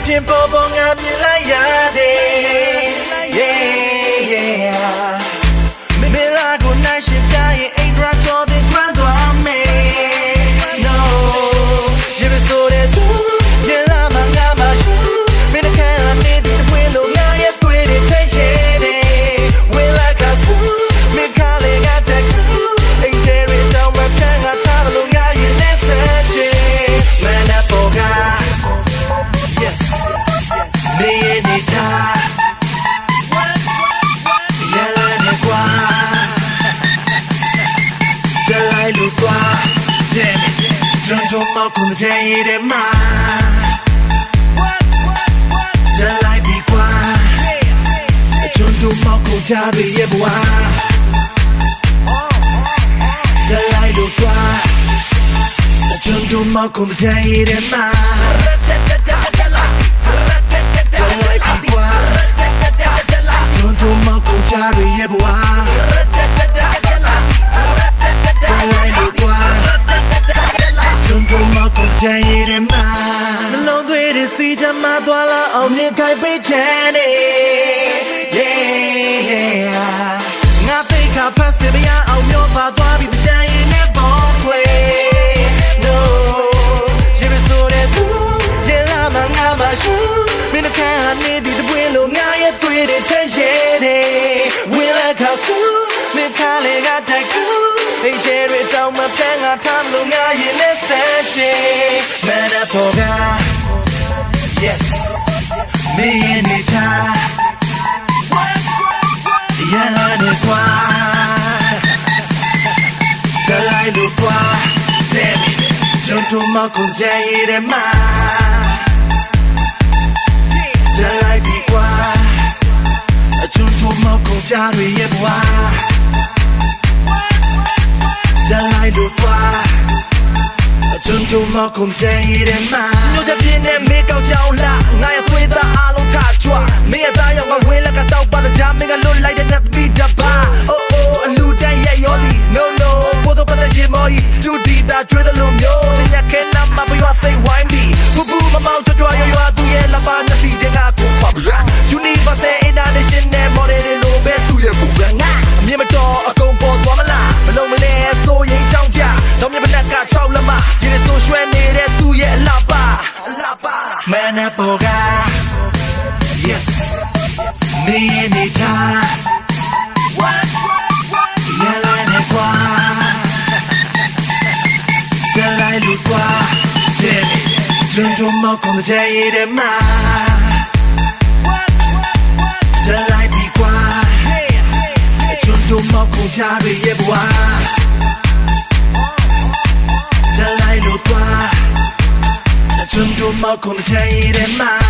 င်တင်ပေါ်ပေါ်ငါမြင်လိုက်ရတယ် မင်းရဲ့နေတာရလာနေကွာကြလိုက်လို့ကွာတဲ့ကျွန်းတို့မကုန်းတဲ့ရတဲ့မှာကြလိုက် အောင်မြင်ခိုင်ပေးချင်နေ yeah ငါသိခါဖတ်စမရအောင်မျောပါသွားပြီးကြံရင်နဲ့ပေါ်ခွေ no ရေမဆိုတဲ့သူရေလာမငါမရှိမင်းတို့ခံနေဒီတပွေလို့ငါရဲ့တွေ့တဲ့ချက်ရဲတယ် we like how so မင်းခါလေကတိုက်ကူအိမ်ကျဲတွေတောင်းမပန်းငါထားလို့ငါရဲ့လက်ဆက်ချေ man up for God yes me anytime ရလာနေကွာကြလိုက်လို့ကွာ damn it ကျွန်တော်မကုန်ကြရတဲ့မှာကြလိုက်ပြီကွာကျွန်တော်မကုန်ကြရရဲ့ဘွာကြလိုက်လို့ကွာကျွန်တော်မကုန်ကြရတဲ့မှာညိုချပြင်းနဲ့မေကောက်ကြောင်လာငါရဲ့သွေးသားအလုံး ထကြွမင်းရဲ့သားရောက်ကဝင်းလက်ကတောက်ပါတဲ့ဂျာမင်းကလွတ်လိုက်တဲ့ net beat တပါ oh oh အလူတန်းရဲ့ရောဒီ no no ပိုတော့ပတ်တဲ့ရေမော်ကြီး studio တာကျွေးတယ်လို့မျိုးညခဲနာမမရွာစိတ်ဝိုင်းပြီးပူပူမမောင်ကြွကြွရွာရွာသူရဲ့လက်ပါနှစ်စီတဲ့ကကိုပါဗျာ universal international model တွေလိုပဲသူရဲ့ဘူးကငါအမြင်မတော်အကုန်ပေါ်သွားမလားမလုံးမလဲဆိုရင်ကြောင်းကြတော့မြမနက်က6လက်မရေဆိုရွှဲနေတဲ့သူရဲ့အလားပါအလားပါ man up yes viene ya. Ya la ne qua. Ya la lu qua. Chân chung mau không thể ý đến mà Trở lại đi qua Chân chung mau không trả được yên qua Trở lại lụt qua Chân chung mau không thể ý đến mà